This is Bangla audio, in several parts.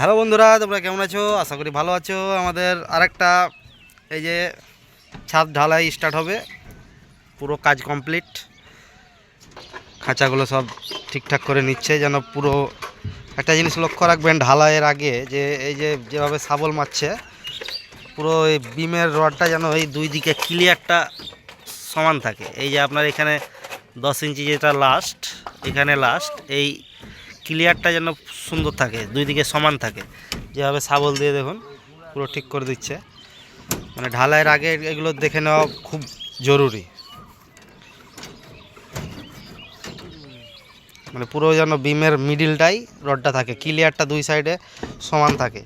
হ্যালো বন্ধুরা, তোমরা কেমন আছো? আশা করি ভালো আছো। আমাদের আরেকটা এই যে ছাদ ঢালাই স্টার্ট হবে। পুরো কাজ কমপ্লিট খাঁচাগুলো সব ঠিকঠাক করে নিচ্ছে, যেন পুরো একটা জিনিস লক্ষ্য রাখবেন, ঢালাইয়ের আগে যে এই যে যেভাবে শাবল মারছে, পুরো এই বিমের রডটা যেন এই দুই দিকে ক্লিয়ারটা সমান থাকে। এই যে আপনার এখানে দশ ইঞ্চি যেটা লাস্ট এখানে লাস্ট এই ক্লিয়ারটা যেন সুন্দর থাকে দুই দিকে সমান থাকে। যেভাবে শাবল দিয়ে দেখুন, পুরো ঠিক করে দিচ্ছে। মানে ঢালাইয়ের আগে এগুলো দেখে নেওয়া খুব জরুরি। মানে পুরো যেন বিমের মিডিলটাই রডটা থাকে ক্লিয়ারটা দুই সাইডে সমান থাকে।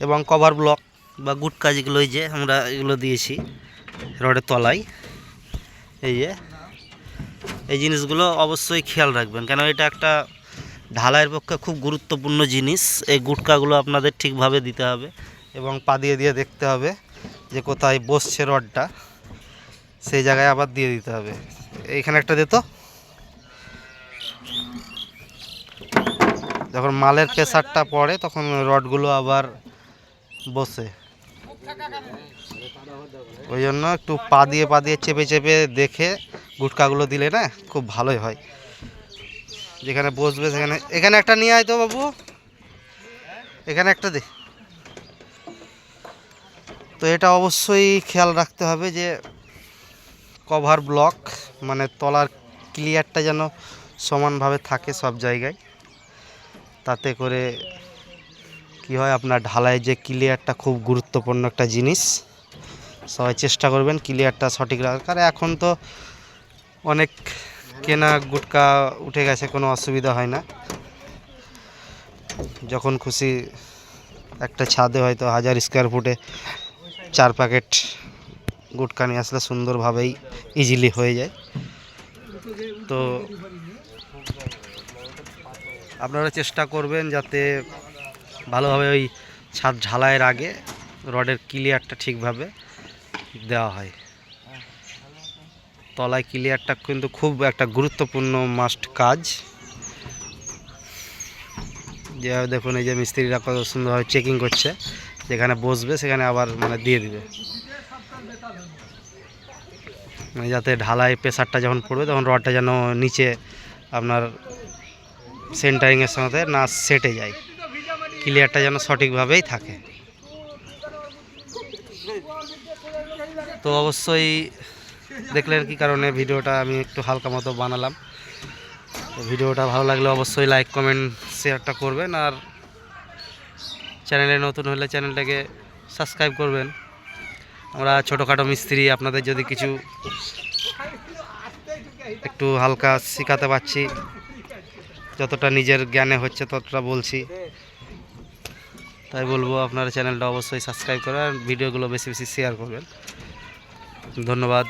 এবং কভার ব্লক বা গুটকা যেগুলো যে আমরা এগুলো দিয়েছি রডের তলায়, এই যে। এই জিনিসগুলো অবশ্যই খেয়াল রাখবেন। কেন এটা একটা ঢালাইয়ের পক্ষে খুব গুরুত্বপূর্ণ জিনিস। এই গুটকাগুলো আপনাদের ঠিকভাবে দিতে হবে এবং পা দিয়ে দিয়ে দেখতে হবে যে কোথায় বসছে রডটা। সেই জায়গায় আবার দিয়ে দিতে হবে। এইখানে একটা দিত যখন মালের প্রেসারটা পড়ে তখন রডগুলো আবার বসে। ওই জন্য একটু পা দিয়ে পা দিয়ে চেপে চেপে দেখে গুটকাগুলো দিলে না খুব ভালোই হয়। যেখানে বসবে সেখানে। এখানে একটা নিয়ে আয় তো বাবু। এখানে একটা দে। তো এটা অবশ্যই খেয়াল রাখতে হবে যে কভার ব্লক মানে তলার ক্লিয়ারটা যেন সমানভাবে থাকে সব জায়গায়। তাতে করে কি হয়, আপনার ঢালাই যে ক্লিয়ারটা খুব গুরুত্বপূর্ণ একটা জিনিস। সবাই চেষ্টা করবেন ক্লিয়ারটা সঠিক রাখার। এখন তো অনেক কেনা গুটকা উঠে গেছে, কোনো অসুবিধা হয় না। যখন খুশি একটা ছাদে হয়তো হাজার স্কোয়ার ফুটে চার প্যাকেট গুটকা নিয়ে আসলে সুন্দরভাবেই ইজিলি হয়ে যায়। তো আপনারা চেষ্টা করবেন যাতে ভালোভাবে ওই ছাদ ঢালাইয়ের আগে রডের ক্লিয়ারটা ঠিকভাবে দেওয়া হয়। তলায় ক্লিয়ারটা কিন্তু খুব একটা গুরুত্বপূর্ণ মাস্ট কাজ। যে দেখুন, এই যে মিস্ত্রিরা কত সুন্দরভাবে চেকিং করছে। যেখানে বসবে, সেখানে আবার মানে দিয়ে দিবে। মানে যাতে ঢালাই প্রেশারটা যখন পড়বে, তখন রডটা যেন নিচে আপনার সেন্টারিংয়ের সাথে না সেটে যায়। ক্লিয়ারটা যেন সঠিকভাবেই থাকে। তো অবশ্যই দেখলেন কি কারণে ভিডিওটা আমি একটু হালকা মতো বানালাম। তো ভিডিওটা ভালো লাগলে অবশ্যই লাইক কমেন্ট শেয়ারটা করবেন আর চ্যানেলে নতুন হলে চ্যানেলটাকে সাবস্ক্রাইব করবেন। আমরা ছোটোখাটো মিস্ত্রি, আপনাদের যদি কিছু একটু হালকা শেখাতে পারছি, যতটা নিজের জ্ঞানে হচ্ছে ততটা বলছি। তাই বলব আপনারা চ্যানেলটা অবশ্যই সাবস্ক্রাইব করে আর ভিডিওগুলো বেশি বেশি শেয়ার করবেন। ধন্যবাদ।